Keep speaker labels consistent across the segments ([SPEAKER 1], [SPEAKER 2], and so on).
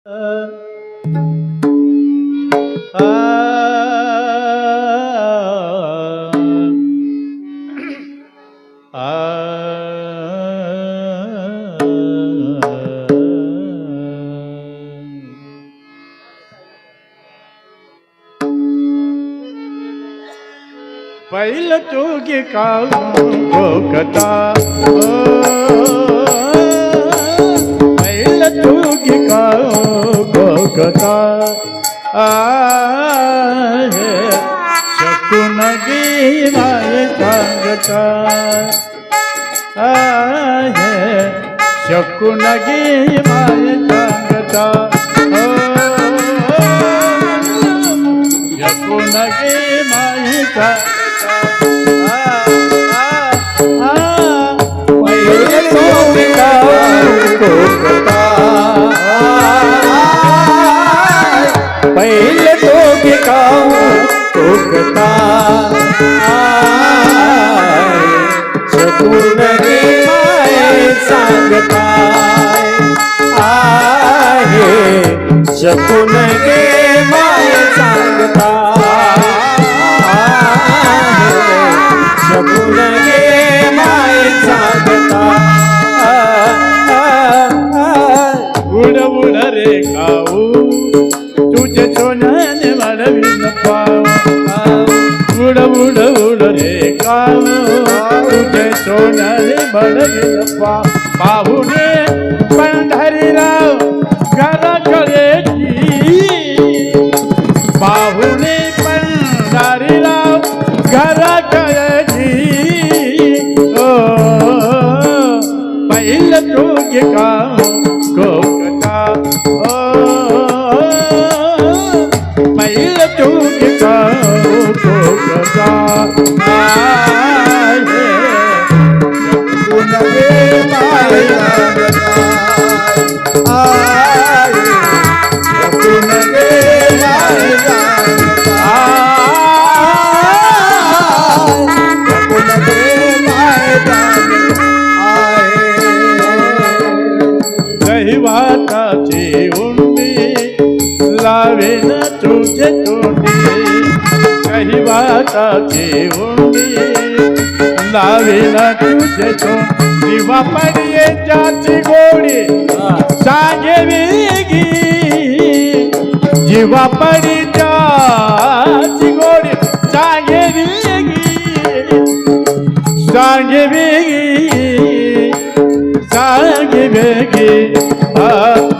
[SPEAKER 1] પહેલ ચોકી કાલ ચોકતા आहे शकून गी माय सांगता शकून गी माय सांगता शकून रे काऊ तुझे सोन्याने वाढविन पाव उड उड उड रे काऊ तुझे सोन्याने वाढविन पाव पाहुणे पंढरीराव घराकडे पाहुणे पंढरीराव घराकडे ओ पहिलं काम
[SPEAKER 2] गे my शकून gay my शकून gay my
[SPEAKER 1] दहिवाताची उंडी लावेन तुझे तोंडी दहिवाताची उंडी। लावेन तुझे तोंड दिवा पडिये गोडी। सांगे वेगी। जीवा पडी त्याची गोडी। सांगे वेगी। सांगे वेगी। सांगे वेगी। आ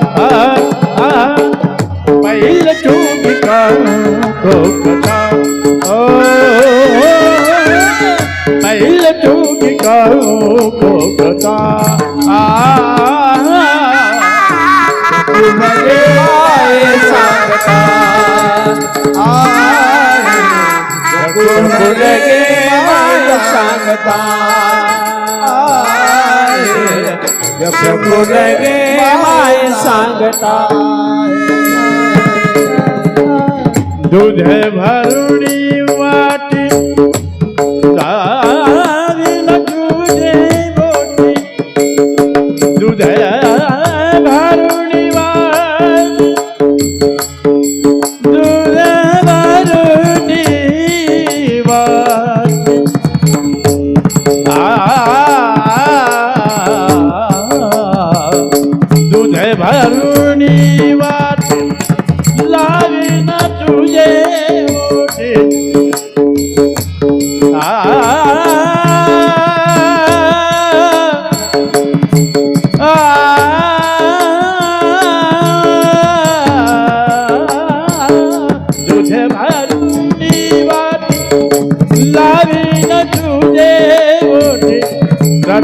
[SPEAKER 1] आ आ। पहिलं चूक कोकता ओ। पहिलं चूक कोकता आ
[SPEAKER 2] सांगता सांगता
[SPEAKER 1] दूध भरुणी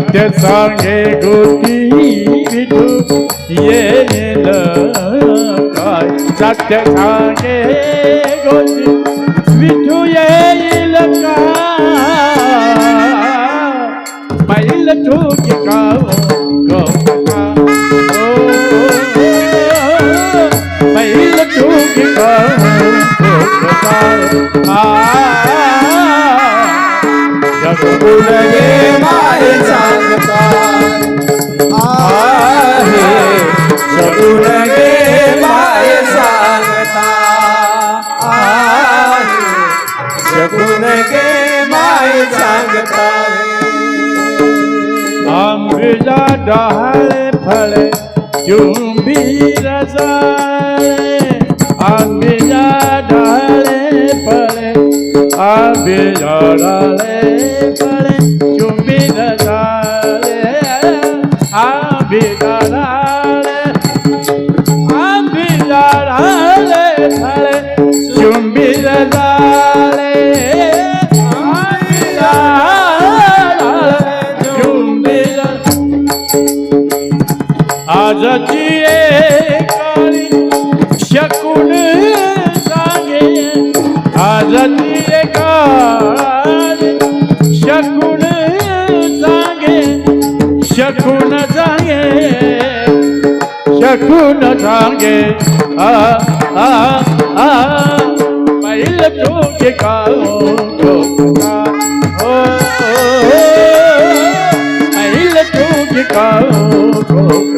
[SPEAKER 1] सत्य सांगे विठू येईल काय सत्य सांगे गोटी विठू येईल का पहिल तुझी गाव गौका गौका
[SPEAKER 2] शकून गे डहाळे फळे
[SPEAKER 1] चुंबीर जाळे आंब्या डहाळे फळे आंब्या डहाळे फळे चुंबीर जाळे आंबिया एकाळी शकून सांगे आजची एकाळी शकून सांगे शकून सांगे शकून सांगे आ आ आ पहिल तुझे काओ ठोका ओ पहिल तुझे काओ ठोकता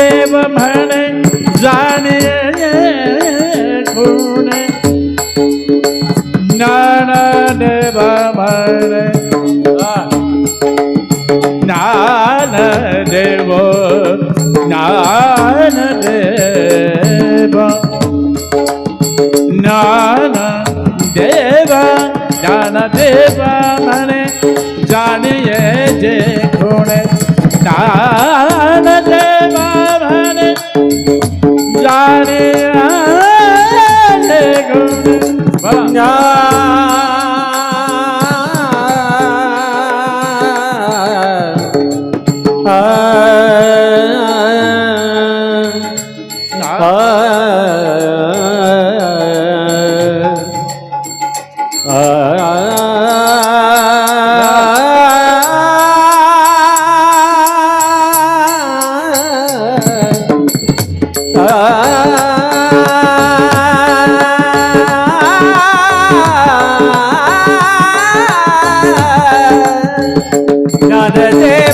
[SPEAKER 1] தேவ மனை ஜானே குணே ஞான தேவ மனை ஞான தேவோ ஞான தேவ
[SPEAKER 2] ஞான தேவ ஞான தேவ மன 빵야.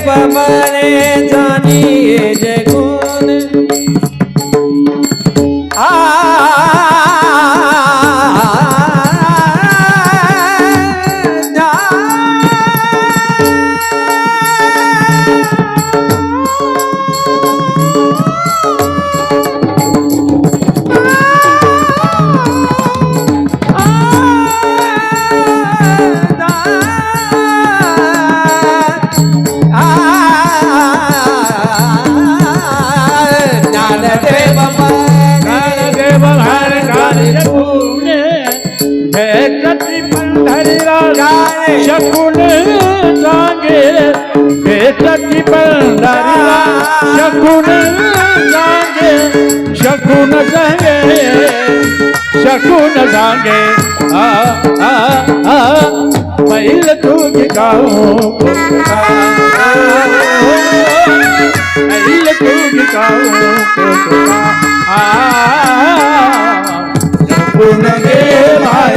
[SPEAKER 1] બાબાને જાણીએ જય ગુણ. मी पंढरीला शकून सांगे भेटती पंढरीला शकून सांगे शकून सांगे शकून सांगे आ आ आ. पहिल तू गाऊ. पहिल तू गाऊ. आ
[SPEAKER 2] गुण गे माय